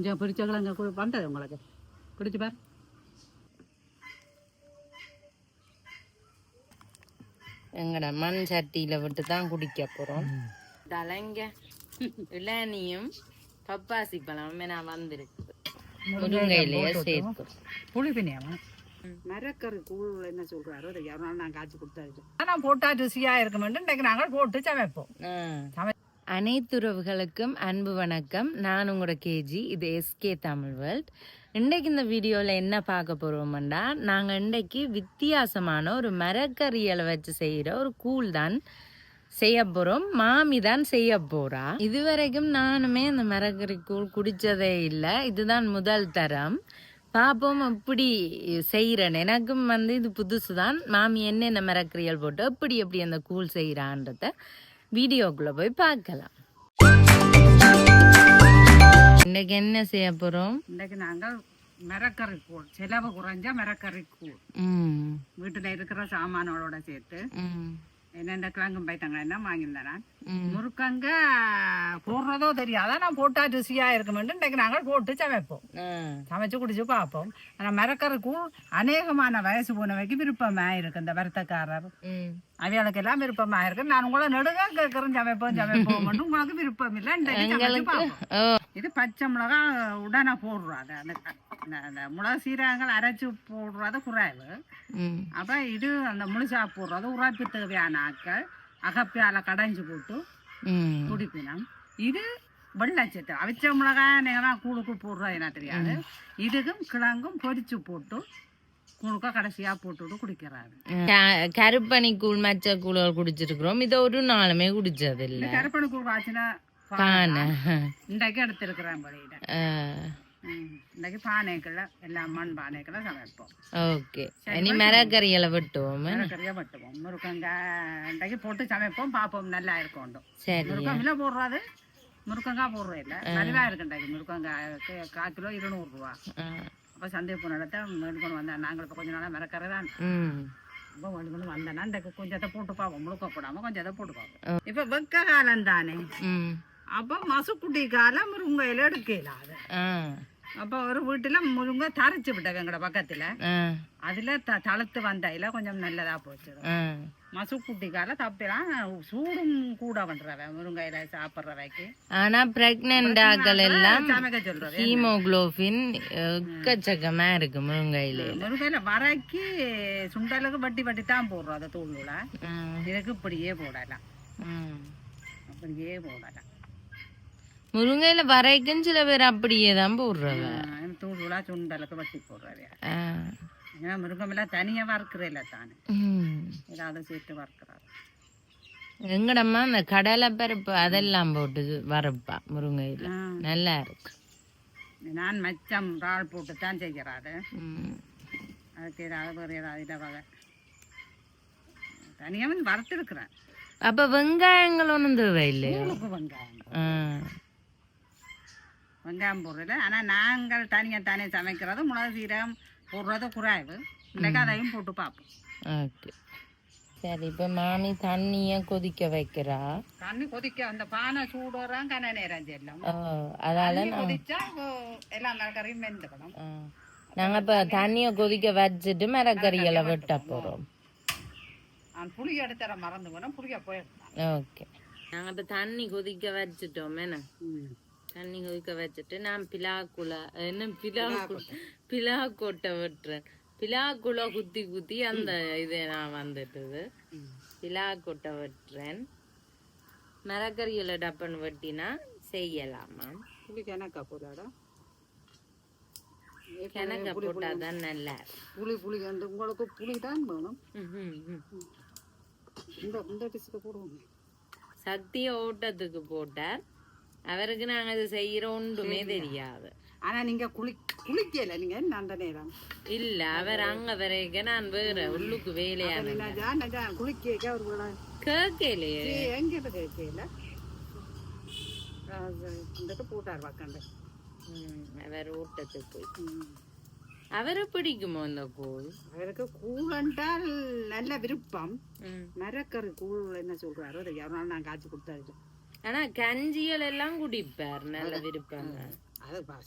கொஞ்சம் பிடிச்ச கிழங்க வந்தது உங்களுக்கு. குடிச்சு பார். எங்கட மண் சட்டியில விட்டு தான் குடிக்க போறோம் தலைங்க இளநியும் பப்பாசி பழம் நான் வந்திருக்கு. முருங்கையிலேயே சேர்த்து. புளி பிணியாமா மரக்கறி கூழ் என்ன சொல்றாரோ அதை யாரும் நான் காய்ச்சி கொடுத்தாச்சு. ஆனால் போட்டா ருசியா இருக்கும் இன்றைக்கு நாங்கள் போட்டு சமைப்போம். சமை அனைத்துறவுகளுக்கும் அன்பு வணக்கம். நான் உங்களோட கேஜி இது எஸ்கே தமிழ் வேர்ல்ட். இன்றைக்கு இந்த வீடியோவில் என்ன பார்க்க போகிறோம்டா நாங்கள் இன்றைக்கு வித்தியாசமான ஒரு மரக்கறியலை வச்சு செய்கிற ஒரு கூழ் தான் செய்ய போகிறோம் மாமி தான் செய்ய போகிறா இதுவரைக்கும் நானுமே அந்த மரக்கறி கூழ் குடித்ததே இல்லை. இதுதான் முதல் தரம். பார்ப்போம் எப்படி செய்கிறேன் எனக்கும் வந்து இது புதுசு தான் மாமி என்னென்ன மரக்கறியல் போட்டு எப்படி எப்படி அந்த கூழ் செய்கிறான்றத வீடியோக்குள்ள போய் பார்க்கலாம். இன்னைக்கு என்ன செய்ய போறோம்? இன்றைக்கு நாங்கள் மரக்கறி கூழ் செலவு குறைஞ்ச மரக்கறி கூழ். வீட்டில் இருக்கிற சாமானோட சேர்த்து என்னென்ன கிழங்கும் பைத்தங்க என்ன வாங்கியிருந்தேன் நான். முறுக்கங்க போடுறதோ தெரியாத நான் போட்டா ருசியா இருக்குமென்று இன்றைக்கு நாங்கள் போட்டு சமைப்போம். சமைச்சு குடிச்சு பார்ப்போம். ஆனால் மரக்கறி கூழ் அநேகமான வயசு போனவைக்கு விருப்பமாக இருக்கு இந்த வருத்தக்காரர். அவைகளுக்கு எல்லாம் விருப்பமாக இருக்கு. நான் உங்களை நடுக கேட்குறேன். சமைப்போம் சமைப்போம் மட்டும் உங்களுக்கு விருப்பம் இல்லை. இன்றைக்கு இது பச்சை மிளகா உடனே போடுறோம். அது அந்த மிளகு சீரகங்கள் அரைச்சி போடுறது குறைவு. அப்போ இது அந்த முழுசா போடுறது உரைப்பு தேவையான ஆட்கள். அகப்பியால கடைஞ்சு போட்டு குடிப்பினம் இது வெள்ளச்சத்து அவிச்ச மிளகாய் தான் கூழுக்கு போடுறது என்ன தெரியாது. இதுக்கும் கிழங்கும் பொரிச்சு போட்டு கூழுக்க கடைசியாக போட்டுவிட்டு குடிக்கிறாரு. கருப்பணி கூழ் மச்ச கூழ் குடிச்சிருக்கிறோம். இதை ஒரு நாளுமே குடிச்சது இல்ல கருப்பணி கூழ் காய்ச்சினா பானை இன்றைக்கு எடுத்திருக்கிறேன் இன்றைக்கு பானைக்குள்ள எல்லாம் மண் பானைக்குள்ள சமைப்போம் ஓகே இனி விட்டுவோம் முருக்கங்காய் இன்றைக்கு போட்டு சமைப்போம் பார்ப்போம் நல்லா இருக்கும் சரி முருக்கமில்ல போடுறது முருக்கங்காய் போடுறது இல்லை மலிவாக இருக்குண்டாக்கி முருக்கங்காய்க்கு கால் கிலோ இருநூறுவா ஆ, அப்போ சந்தை போனடத்த எடுக்கணும் வந்தேன் நாங்கள் இப்போ கொஞ்ச நாளாக மறக்கறை தான் இப்போ வந்தேன்னா கொஞ்சத்தை போட்டு பார்ப்போம் முழுக்க போடாமல் கொஞ்சத்தை போட்டு பார்ப்போம் இப்போ வெக்க காலம் தானே அப்போ மசுக்குட்டி காலம் முருங்கையில் எடுக்கல அது அப்போ ஒரு வீட்டில் முருங்கை தரைச்சி விட்டாங்க எங்களோட பக்கத்தில். அதில் த தளர்த்து வந்தையில் கொஞ்சம் நல்லதாக போச்சு. மசுக்குட்டிக்கால தப்பிலாம் சூடும் கூட பண்ணுறவன் முருங்கையில சாப்பிட்றவைக்கு. ஆனா பிரெக்னென்ட் ஆக்கள் எல்லாம் ஹீமோகுளோபின் எக்கச்சக்கமா இருக்கு முருங்கையில. முருங்கையில வரைக்கு சுண்டலுக்கு வட்டி வட்டி தான் போடுறோம் அதை தூள்ல. இதுக்கு இப்படியே போடலாம். அப்படியே போடலாம். முருங்கையில வரைக்கும் சில பேர் அப்படியே தான் போடுறவ தூள்களா சுண்டலுக்கு வட்டி போடுறது. ஆ. ஏன்னா முருங்கமெல்லாம் தனியாக வறுக்கிறதில்ல தானே. ஏதாவது சேர்த்து வறுக்கிறாரு. எங்கடம்மா அந்த கடலை பருப்பு அதெல்லாம் போட்டு வறுப்பா முருங்கையில. நல்லா இருக்கு. நான் மச்சம் இறால் போட்டு தான் செய்கிறாரு. அதுக்கு ஏதாவது வேறு ஏதாவது இதை வகை. தனியாக வந்து வறுத்துருக்குறேன். அப்ப வெங்காயங்கள் ஒன்றும் தேவையில்லையோ? தூளுக்கு வெங்காயம். போடுறது ஆனால் நாங்கள் தனியாக தானே சமைக்கிறது மிளகு சீரகம் போடுறது குறைவு. இல்லைக்கா அதையும் போட்டு பார்ப்போம். ஓகே. சரி இப்ப மாமி தண்ணிய கொதிக்க வைக்கிறா. தண்ணி கொதிக்க அந்த பானை சூடுறான் கன நேரம் செல்லும். அதால கொதிச்சா எல்லா மரக்கறியும் வெந்துக்கணும். ஆ. நாங்க இப்ப தண்ணிய கொதிக்க வச்சுட்டு மரக்கறிகளை வெட்ட போறோம். நான் புளி எடுத்துற மறந்து போனேன் புளிய போயிருந்தேன் ஓகே. நாங்க இப்ப தண்ணி கொதிக்க வச்சுட்டோம் என்ன? தண்ணி கொதிக்க வச்சுட்டு நான் பிலாக்குல என்ன பிலா பிலா கொட்டை. வெட்டுறேன். பிலாக்குள்ள குத்தி குத்தி அந்த இது நான் வந்துட்டுது. பிலா கொட்டை வெட்டுறேன். மரக்கறியில டப்பன் வெட்டினா செய்யலாமா? கிணக்கா போதாடா கிணக்க போட்டாதான் நல்லா. புளி புளி அந்த உங்களுக்கு புளி தான் வேணும். இந்த இந்த டிஷ்க்கு போடுவோம். சக்திய ஓட்டத்துக்கு போட்டார். அவருக்கு நாங்க இது செய்யற ஒன்றுமே தெரியாது. ஆனா நீங்க குளி குளிக்கல நீங்க? அந்த நேரம்? இல்ல அவர் அங்க வரைக்கும் நான் வேற உள்ளுக்கு நஜா குளிக்க விழா கேட்கலையே. எங்கிட்ட கேட்கல? போட்டார் வாக்காண்ட அவர் ஓட்டத்துக்கு போய். அவரை பிடிக்குமோ இந்த கூழ் அவருக்கு கூழ் என்றால் நல்ல விருப்பம். மரக்கறி கூழ் என்ன சொல்றாரோ அதை யாரும் நான் காய்ச்சி கொடுத்தாரு ஆனா கஞ்சிகள் எல்லாம் குடிப்பார் நல்ல விருப்பம்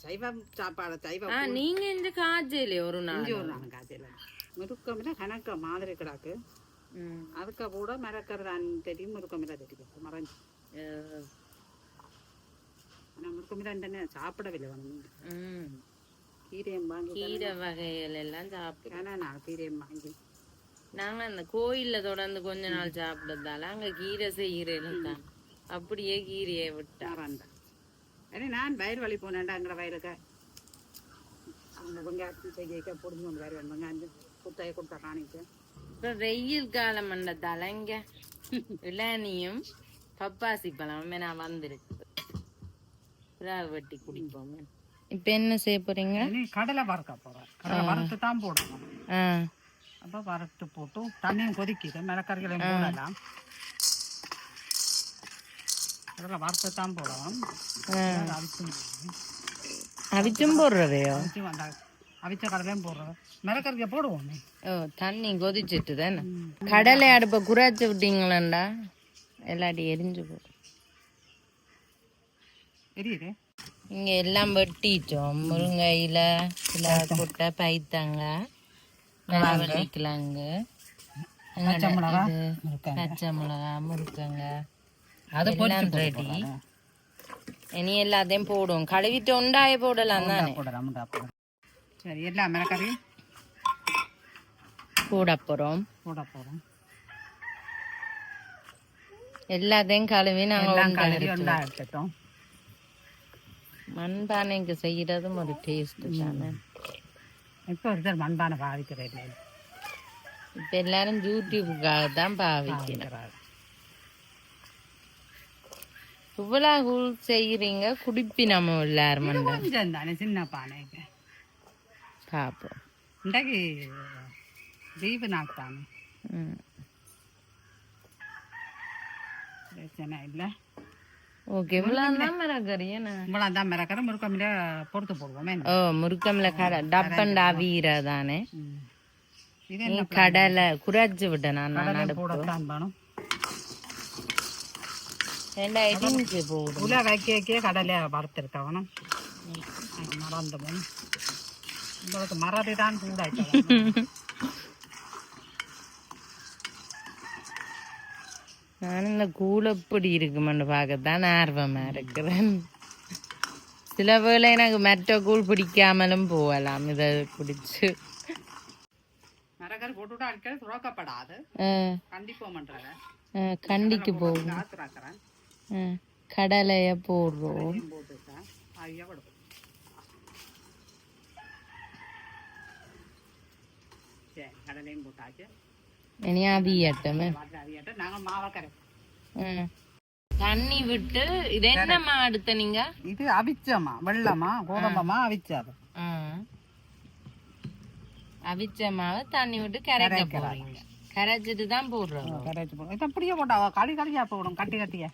சைவம் சாப்பாடு சைவம் நீங்க இந்த காய்ச்சலே ஒரு நாள். ஒரு நாள் காய்ச்சல. முருக்கமில கணக்க மாதிரி கிடாக்கு. அதுக்கு கூட மறக்கிறதான் தெரியும் முருக்கமில தெரியும். மறைஞ்சு ஆனால் முருக்கமில என்ன சாப்பிடவில்லை ம். கீரையும் வாங்கி கீரை வகைகள் எல்லாம் சாப்பிடுறோம் ஏன்னா நான் கீரையும் வாங்கி. நாங்க அந்த கோயில்ல தொடர்ந்து கொஞ்ச நாள் சாப்பிட்டதால அங்க கீரை செய்யறேன் தான். அப்படியே கீரையை விட்டா. வந்தேன் ஏன்னா நான் வயல் வழி போனேன்டா அங்கே வயலுக்கு. அவங்க வெங்காயத்து செய்ய பிடிச்சி கொண்டு வருவேன் வெங்காயம் குத்தாய கொடுத்தா காணிக்க. இப்ப வெயில் காலம் மண்டத்தால இங்க இளநியும் பப்பாசி பழமுமே நான் வந்திருக்கு. புறாவை வெட்டி குடிப்போம். இப்ப என்ன செய்ய போறீங்க? இனி கடலை வறுக்க போகிறேன் கடலை வறுத்து தான் போடணும். ஆ. அப்போ வறுத்து போட்டு தண்ணியும் கொதிக்குது மிளக்கறிகளையும் போடலாம். கடலை வறுத்து தான் போடணும். அவிச்சு அவிச்சும் போடுறதையோ அவிச்சு கடலையும் போடுறோம் மிளக்கறிக்க போடுவோமே. ஓ தண்ணி கொதிச்சிட்டு தானே? கடலை அடுப்பை குறைச்சி விட்டீங்களாண்டா? எல்லாட்டி எரிஞ்சு போகும் தெரியுது இங்க எல்லாம் வெட்டிச்சோம் முருங்கையில சில கொட்டை பைத்தாங்க மிளகா பச்சை மிளகா முருக்கங்க அது எல்லாம் ரெடி இனி எல்லாத்தையும் போடுவோம் கழுவிட்டு உண்டாய போடலாம் தானே போடலாம் முண்டா போடலாம் சரி எல்லா மிளக்கறியும் போட போறோம் போட போகிறோம் எல்லாத்தையும் கழுவி எல்லாம் கழுவி எடுத்து ஒன்றா எடுத்துட்டோம் மண்பானைக்கு செய்யறதும் ஒரு டேஸ்ட் தானே இப்போ ஒருத்தர் மண்பானை பாவிக்கிறது இப்ப எல்லாரும் யூடியூபுக்காக தான் பாவிக்கிறேன் இவ்வளவு கூழ் செய்யறீங்க குடிப்பி நம்ம மண்டை கொஞ்சம் தானே சின்ன பானைக்கு பாப்போம். இன்றைக்கு தானே ம். பிரச்சனை இல்லை. ஓகே இவ்வளவு தான் மிளகறி என்ன? இவ்வளோ தான் மிளக்கற முருக்கமில பொறுத்து போடுவோமே ஓ முருக்கம்ல கடை டப்பண்டா வீர தானே? கடலை குறைச்சு விட்டேன் நான் போடத்தான் வேணும். ரெண்டா இடிஞ்சு போடும் உள்ள வைக்க வைக்க கடலை வறுத்துருக்கவனும் மறந்து போய். உங்களுக்கு மறதி தான் கூட நான் இந்த கூழ் எப்படி இருக்குமென்னு பார்க்கத்தான் ஆர்வமா இருக்கிறேன். சில வேளை எனக்கு மற்ற கூழ் பிடிக்காமலும் போகலாம் இதை குடிச்சு. மரக்கறி போட்டுவிட்டு அடிக்கடி துறக்கப்படாது ஆ, கண்டிக்கு போகும். கடலைய போடுறோம். கடலையும் போட்டாச்சு. இனி அவியட்டமே நாங்கள். தண்ணி விட்டு இது என்னம்மா அடுத்த நீங்க? இது அவிச்சமா? வெள்ளமா? கோதம்பமா அவிச்சாது? ஆ. அவிச்ச மாவை தண்ணி விட்டு கரைக்க போறீங்க. கரைச்சிட்டு தான் போடுறோம். கரைச்சி போடும் இது அப்படியே போட்டா களி களியா போடும் கட்டி கட்டியா.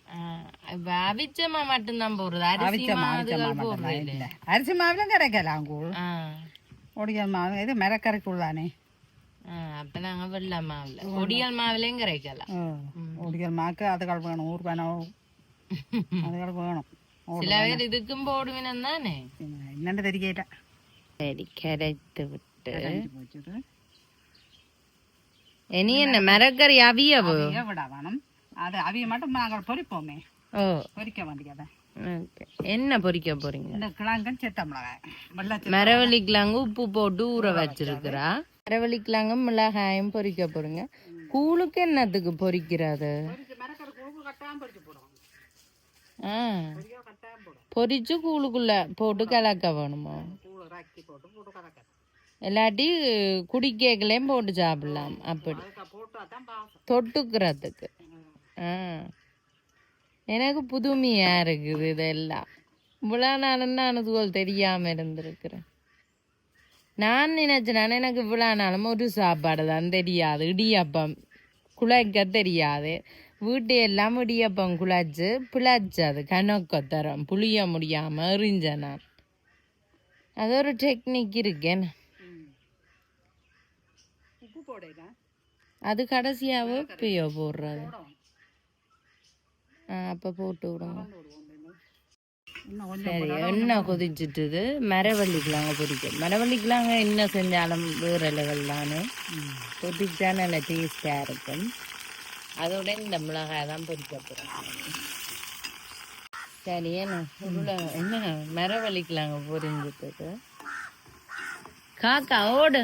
அவிச்சமா மட்டும்தான் போடுறது. அரிசி மட்டும்தான். இல்லை. அரிசி மாவிலும் கரைக்கலாம் கூழ். ஆ. ஒடியல் மாவு இது மிளக்கரைக்குள் தானே. அப்ப நாங்க வெள்ளை மாவுல. ஒடியல் மாவுலயும் கரைக்கலாம் ஒடியல் மாக்கு அதுகள் வேணும் ஊர் வேணும். அதுகள் வேணும். சில பேர் இதுக்கும் போடுவினம் தானே. என்னன்னு தெரியல சரி கரைத்து விட்டு. இனி என்ன? மரக்கறி அவியவோ அவிய விட வேணும் அது அவிய மட்டும் நாங்கள் பொரிப்போமே ஓ. பொரிக்க வேண்டியதை. என்ன பொரிக்க போறீங்க? இந்த கிழங்கும் செத்த மிளகாய். வெள்ளை மரவள்ளிக்கிழங்கு உப்பு போட்டு ஊற வச்சிருக்கிறா? மரவள்ளிக்கிழங்கு மிளகாயும் பொரிக்க போறீங்க. கூழுக்கு என்னத்துக்கு பொரிக்கிறது பொரிச்சு கூழுக்குள்ள போட்டு கலக்க வேணுமா? இல்லாட்டி குடிக்கேக்கலையும் போட்டு சாப்பிடலாம் அப்படி. தொட்டுக்கிறதுக்கு. ஆ. எனக்கு புதுமையாக இருக்குது இதெல்லாம். இவ்வளோ நாளும் நான் அதுகள் தெரியாமல் இருந்திருக்கிறேன். நான் நினைச்சேன் எனக்கு இவ்வளோ நாளும் ஒரு சாப்பாடு தான் தெரியாது. இடியப்பம் குழைக்க தெரியாது. வீட்டு எல்லாம் இடியப்பம் குழைச்சு பிழைச்சது கணக்க தரம். புளிய முடியாமல் எறிஞ்சேன் நான். அது ஒரு டெக்னிக் இருக்கேன். அது கடைசியாவோ இப்பயோ போடுறது அப்போ போட்டு கொஞ்சம் சரி எண்ணெய் கொதிச்சுட்டுது. மரவள்ளிக்கிழங்க பொரிக்க மரவள்ளிக்கிழங்க என்ன செஞ்சாலும் வேறு லெவல்லான்னு பொரிச்சா நல்ல டேஸ்டாக இருக்கும். அதோட இந்த மிளகாய் தான் பொரிக்க போகிறோம் சரி என்ன என்ன மரவள்ளிக்கிழங்க பொரிஞ்சிட்டு காக்கா ஓடு.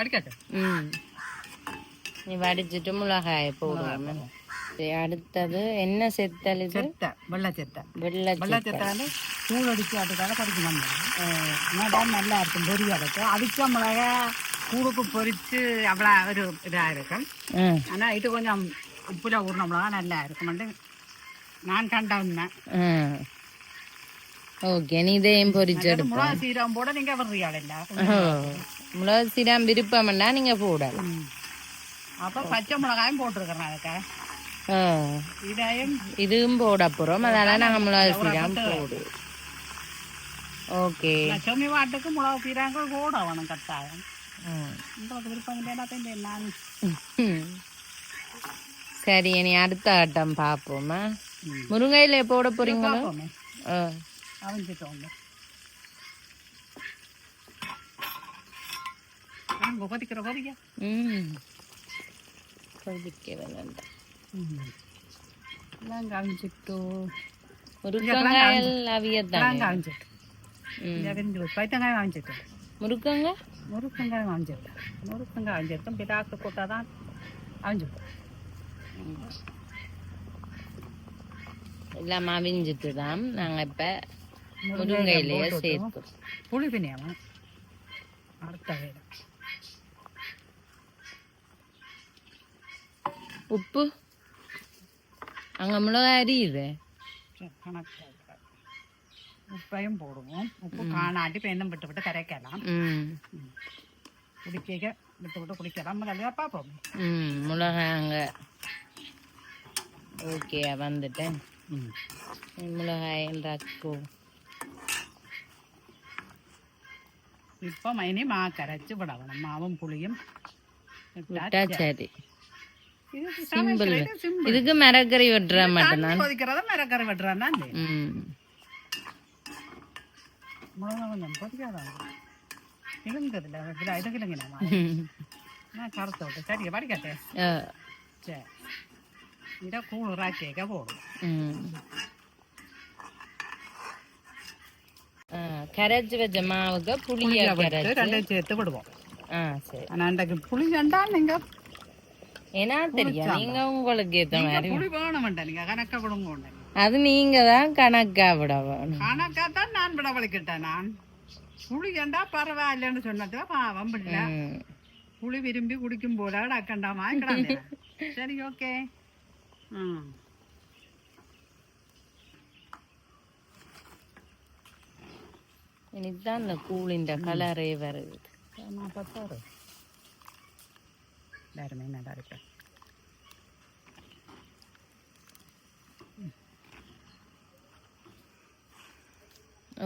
வடிக்காட்டு ம். நீ வடிச்சிட்டு மிளகாயை போடுவோம் அடுத்தது என்ன செத்தல் இது? செத்தை வெள்ளை செத்தை. வெள்ளை வெள்ளை செத்தை. வந்து கூழ் அடிச்சு அதுக்காக வந்தோம் தான் நல்லா இருக்கும் பொரிய இருக்கும் அடிச்ச மிளகா கூழுக்கு பொரிச்சு அவ்வளோ ஒரு இதாக இருக்கும். ஆனால் இது கொஞ்சம் உப்புல ஊறின மிளகா நல்லா இருக்கும்ட்டு நான் ஓகே நீ இதையும் பொரிச்செடுப்போம் மிளகா சீரகம் போட நீங்கள் வர்றீங்களா ஓ. மிளகு சீரம் விருப்பம்னா நீங்க போடலாம். அப்போ பச்சை மிளகாயும் போட்டிருக்கிறேன் அதுக்கு. இதையும் இதுவும் போட போறோம். அதனால நாங்க மிளகு சீரம் போடுவோம் ஓகே. செம்மி வாட்டுக்கு மிளகா சீரகம் கூட வேணும் கட்டாயம். உங்களுக்கு விருப்பம் இல்லைன்னா தான் நான் சரி இனி அடுத்த ஆட்டம் பார்ப்போமா? முருங்கையில போட ஓ அவிஞ்சிட்டோம். கொதிக்கிற கொதிக்க ம். கொதிக்க வேண்டாம் நாங்கள் அவிஞ்சிட்டோ முருங்கங்காயல் அவியத்தான் நாங்கள் அவிஞ்சிட்டு ம். இங்கே விரிஞ்சு பைத்தங்காயம் அவிஞ்சிட்டு முருக்கங்க முருக்கங்காயம் அவிஞ்சிட்டு முருக்கங்காய் அவிஞ்சிருக்கும் பிதாக்கு போட்டால் தான் அவிஞ்சிட்டோம் எல்லாம் அவிஞ்சிட்டு தான் நாங்கள் இப்போ முருங்கையிலேயே சேர்த்தோம் புளி பிணையாமல் அடுத்த வேலை. கணக்கு உப்பையும் போடுவோம் உப்பு காணாட்டி இப்போ எண்ணம் விட்டு விட்டு கரைக்கலாம் ம் குடிக்க விட்டு விட்டு குடிக்கலாம் முதல்ல பார்ப்போம் ம் மிளகாய் அங்கே ஓகே வந்துட்டேன் மிளகாய் ரக்கு இப்போ மைனி மா கரைச்சி விடணும் மாவும் புளியும் விட்டா கொதிக்காதான் இழுங்குதுல இதில் இது கிழங்கினாமா நான் கருத்து விட்டு சரி படிக்கட்டே ஆ, சரி. இதை கூழுரா கேட்க போடும் ம். ஆ, கரைச்சி வச்ச மாவுக்கு புளிய கரைச்சி. ரெண்டையும் சேர்த்து விடுவோம். ஆ சரி. அன்றைக்கு புளி கண்டா நீங்கள் ஏன்னா தெரியும். நீங்க உங்களுக்கு ஏத்த மாதிரி. புளி வேணுமெண்டா நீங்கள் கணக்கா விடுங்க உண்டு அது நீங்க தான் கணக்கா விட வேணும். கணக்கா தான் நான் விட வலிக்கிட்டேன் நான். புளி கண்டா பரவாயில்லைன்னு சொன்னது பாவம் பிள்ளை. புளி விரும்பி குடிக்கும் போல அக்கண்டா வாங்கிக்கிறாங்க சரி ஓகே. ம். இனிதான் இந்த கூலின்ற கலரே வருது. நாற்பத்தாறு எல்லாருமே நல்லா இருப்பேன்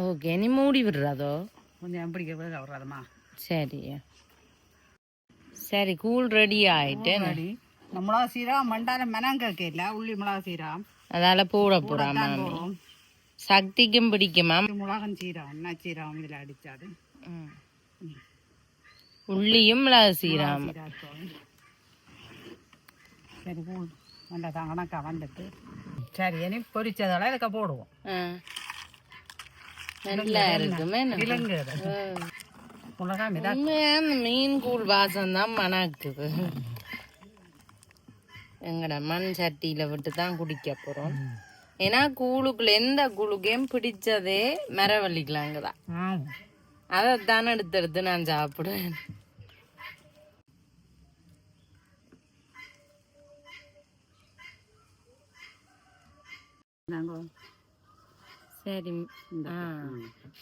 ஓகே நீ மூடி விடுறதோ கொஞ்சம் எப்படி வர்றதுமா சரி. சரி கூழ் ரெடி ஆயிட்டு. ரெடி மிளகா சீரா மண்டால மெனங்க இல்ல உள்ளி மிளகா சீரா அதால போட போறாமா. போடுறோம் சக்திக்கும் பிடிக்குமா மிளகன் சீரா என்ன சீரகம் இதில் அடிச்சாது. உள்ளியும் மிளகு சீராம சீரா போடு. நல்லா தான் கணக்கா வந்துட்டு. சரி இனி பொரிச்சதெல்லாம் இதுக்க போடுவோம். நல்லா இருக்குமே மீன். கூழ் வாசம் தான் மணக்குது. எங்கட மண் சட்டியில விட்டு தான் குடிக்க போறோம். ஏன்னா கூழுக்குள்ள எந்த கூழுக்கையும் பிடிச்சதே மரவள்ளிக்கலாங்க தான் ஆமாம் அதைத்தான் எடுத்து எடுத்து நான் சாப்பிடுவேன். சரி. ஆ.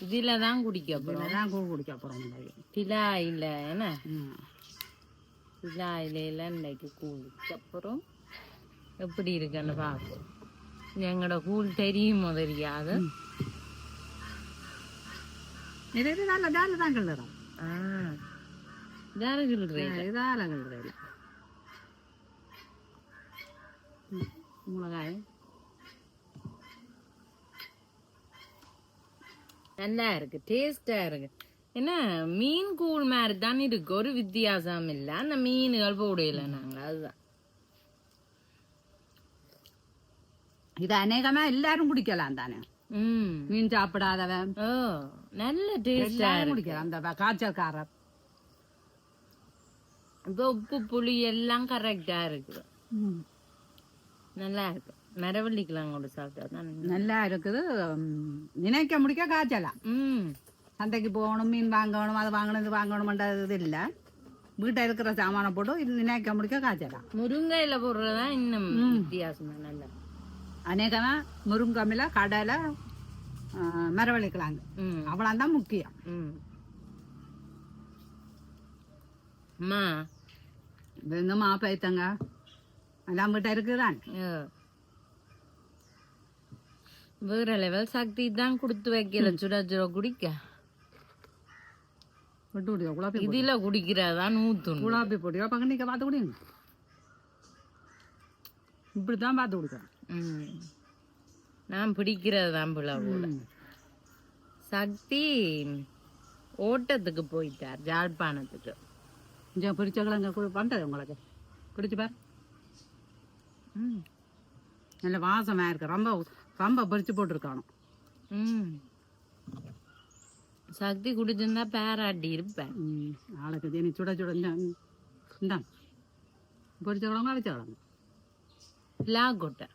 இதுல தான் குடிக்க போறோம். இதில் தான் கூழ் குடிக்க போகிறோம் திலா இல்ல. என்ன? திலா இலையில இன்னைக்கு கூழுக்கு அப்புறம் எப்படி இருக்குன்னு பார்ப்போம். எங்களோட கூழ் தெரியும் தெரியாது இது இது நல்ல தால தான் கிள்ளுறோம் ஆ இதால சொல்றேன் இதால கிள்ளுறேன் மிளகாய் நல்லா இருக்கு டேஸ்டா இருக்கு. என்ன மீன் கூழ் மாதிரி தான் இருக்கு. ஒரு வித்தியாசம் இல்ல. அந்த மீன்கள் போடையில நாங்க அதுதான். இது அநேகமா எல்லாரும் குடிக்கலாம் தானே? மீன் சாப்பிடாதவன். ஓ நல்ல டேஸ்டா குடிக்கலாம். அந்த காய்ச்சல்காரர் இப்போ உப்பு புளி எல்லாம் கரெக்டா இருக்கு. நல்லா இருக்கு. மரவள்ளிக்கெல்லாம் கூட சாப்பிட்டா நல்லா இருக்குது. நினைக்க முடிக்க காய்ச்சலாம் ம். சந்தைக்கு போகணும் மீன் வாங்கணும் அது வாங்கணும் இது வாங்கணும்ன்றது இது இல்லை. வீட்டில் இருக்கிற சாமானை போட்டு இது நினைக்க முடிக்க காய்ச்சலாம் முருங்கையில போடுறதா இன்னும் வித்தியாசமா நல்லா. அநேகமா முருங்கமில கடலை மரவள்ளிக்கிழங்கு. ம். அவ்வளோ தான் முக்கியம். ம். அம்மா. வெங்கம்மா பைத்தங்க எல்லாம் வீட்டை இருக்குதான். வேற லெவல் சக்தி தான் கொடுத்து வைக்கல. சுட சுட குடிக்க. விட்டு விடுங்க குழாப்பி இதுல குடிக்கிறதா நூத்துணும் குழாப்பி போட்டியா பக்கம் நீங்கள் பார்த்து குடிங்க. இப்படி தான் பார்த்து கொடுக்குறேன். நான் பிடிக்கிறது தான் போல. சக்தி ஓட்டத்துக்கு போயிட்டார் ஜாழ்ப்பாணத்துக்கு. இங்கே பிடிச்ச கிழங்க பண்ணுறது உங்களுக்கு. பிடிச்சு பாரு. ம். நல்ல வாசமாக இருக்கு. ரொம்ப ரொம்ப பறிச்சு போட்டிருக்கானோ. ம். சக்தி குடிச்சிருந்தா பேராட்டி இருப்பேன். ம். ஆளுக்கு இனி சுட சுட இந்த இந்தாங்க பொரிச்ச கிழங்கு இலா கொட்டை.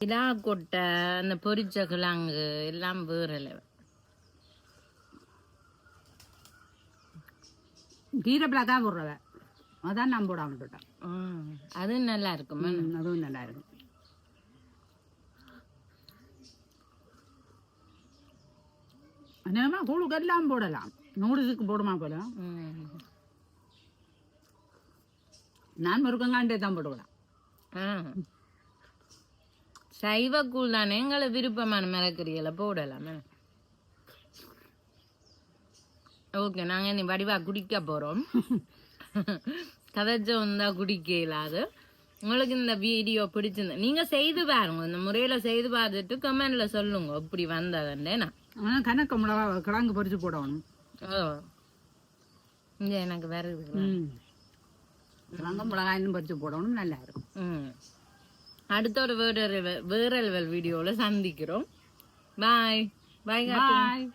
இலா கொட்டை அந்த பொரிச்ச கிழங்கு எல்லாம் வேற level. கீரை பிளாக்காக போடுறவ. அதான் நான் போடாம விட்டுட்டேன். ஆ, அது நல்லா இருக்குமா? அதுவும் நல்லா இருக்கும் அநேகமாக கூழுக்கு எல்லாம் போடலாம் நூடுல்ஸுக்கு போடுமா போல நான் முருகங்காண்டே தான் போடுவேன் ஆ. சைவ கூழ் தானே எங்களை விருப்பமான மிளகறிகளை போடலாமே ஓகே நாங்கள் இனி வடிவா குடிக்க போகிறோம் கதைச்ச வந்தா குடிக்க இல்லாது உங்களுக்கு இந்த வீடியோ பிடிச்சிருந்தேன் நீங்கள் செய்து பாருங்க இந்த முறையில் செய்து பார்த்துட்டு கமெண்டில் சொல்லுங்க இப்படி வந்ததுண்டே நான் ஆனால் கணக்கு மிளகா கிழங்கு பொரிச்சு போடணும். இங்க எனக்கு வேற ம். கிழங்கு மிளகாயும் பொரிச்சு போடணும் நல்லா இருக்கும். அடுத்த ஒரு வேற level- வேற லெவல் வீடியோவில் சந்திக்கிறோம். பாய் பாய் பாய்